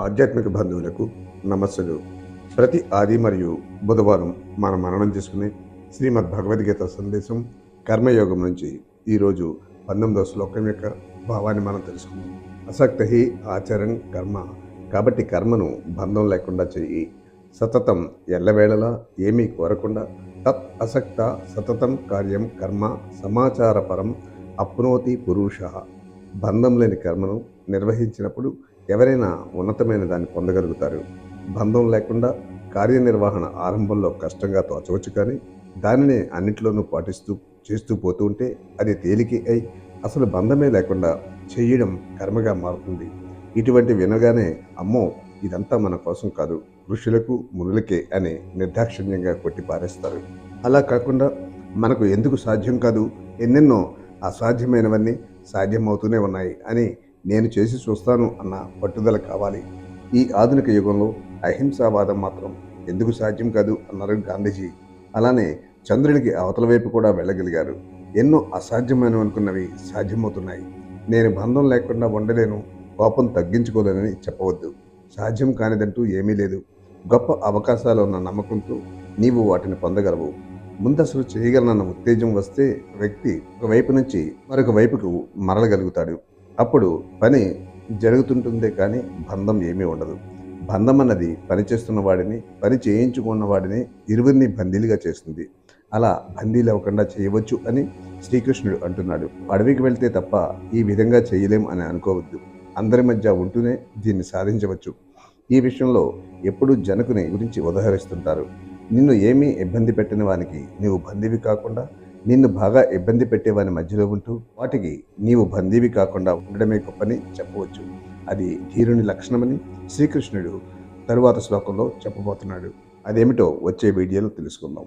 ఆధ్యాత్మిక బంధువులకు నమస్సులు. ప్రతి ఆది మరియు బుధవారం మనం మననం చేసుకునే శ్రీమద్ భగవద్గీత సందేశం కర్మయోగం నుంచి ఈరోజు పంతొమ్మిదవ శ్లోకం యొక్క భావాన్ని మనం తెలుసుకుందాం. అసక్త హి ఆచరణ కర్మ. కాబట్టి కర్మను బంధం లేకుండా చెయ్యి సతతం ఎల్లవేళలా ఏమీ కోరకుండా తత్ అసక్త సతతం కార్యం కర్మ సమాచారపరం అప్నోతి పురుష. బంధం లేని కర్మను నిర్వహించినప్పుడు ఎవరైనా ఉన్నతమైన దాన్ని పొందగలుగుతారు. బంధం లేకుండా కార్యనిర్వహణ ఆరంభంలో కష్టంగా తోచవచ్చు కానీ దానిని అన్నింటిలోనూ పాటిస్తూ చేస్తూ పోతూ ఉంటే అది తేలిక అయి అసలు బంధమే లేకుండా చేయడం కర్మగా మారుతుంది. ఇటువంటి వినగానే అమ్మో ఇదంతా మన కోసం కాదు ఋషులకు మునులకే అని నిర్దాక్షిణ్యంగా కొట్టి పారేస్తారు. అలా కాకుండా మనకు ఎందుకు సాధ్యం కాదు ఎన్నెన్నో అసాధ్యమైనవన్నీ సాధ్యమవుతూనే ఉన్నాయి అని నేను చేసి చూస్తాను అన్న పట్టుదల కావాలి. ఈ ఆధునిక యుగంలో అహింసావాదం మాత్రం ఎందుకు సాధ్యం కాదు అన్నారు గాంధీజీ. అలానే చంద్రునికి అవతల వైపు కూడా వెళ్ళగలిగారు. ఎన్నో అసాధ్యమైనవి అనుకున్నవి సాధ్యమవుతున్నాయి. నేను బంధం లేకుండా ఉండలేను కోపం తగ్గించుకోలేనని చెప్పవద్దు. సాధ్యం కానిదంటూ ఏమీ లేదు. గొప్ప అవకాశాలు ఉన్న నమ్మకంతో నీవు వాటిని పొందగలవు. ముందసలు చేయగలనన్న ఉత్తేజం వస్తే వ్యక్తి ఒక వైపు నుంచి మరొక వైపుకు మరలగలుగుతాడు. అప్పుడు పని జరుగుతుంటుందే కానీ బంధం ఏమీ ఉండదు. బంధం అన్నది పనిచేస్తున్న వాడిని పని చేయించుకున్న వాడిని ఇరువురిని బందీలుగా చేస్తుంది. అలా బందీలు అవ్వకుండా చేయవచ్చు అని శ్రీకృష్ణుడు అంటున్నాడు. అడవికి వెళ్తే తప్ప ఈ విధంగా చేయలేం అని అనుకోవద్దు. అందరి మధ్య ఉంటూనే దీన్ని సాధించవచ్చు. ఈ విషయంలో ఎప్పుడూ జనకుని గురించి ఉదహరిస్తుంటారు. నిన్ను ఏమీ ఇబ్బంది పెట్టిన వానికి నీవు బందీవి కాకుండా నిన్ను బాగా ఇబ్బంది పెట్టేవాని మధ్యలో ఉంటూ వాటికి నీవు బందీవి కాకుండా ఉండడమే గొప్పని చెప్పవచ్చు. అది ధీరుని లక్షణమని శ్రీకృష్ణుడు తరువాత శ్లోకంలో చెప్పబోతున్నాడు. అదేమిటో వచ్చే వీడియోలో తెలుసుకుందాం.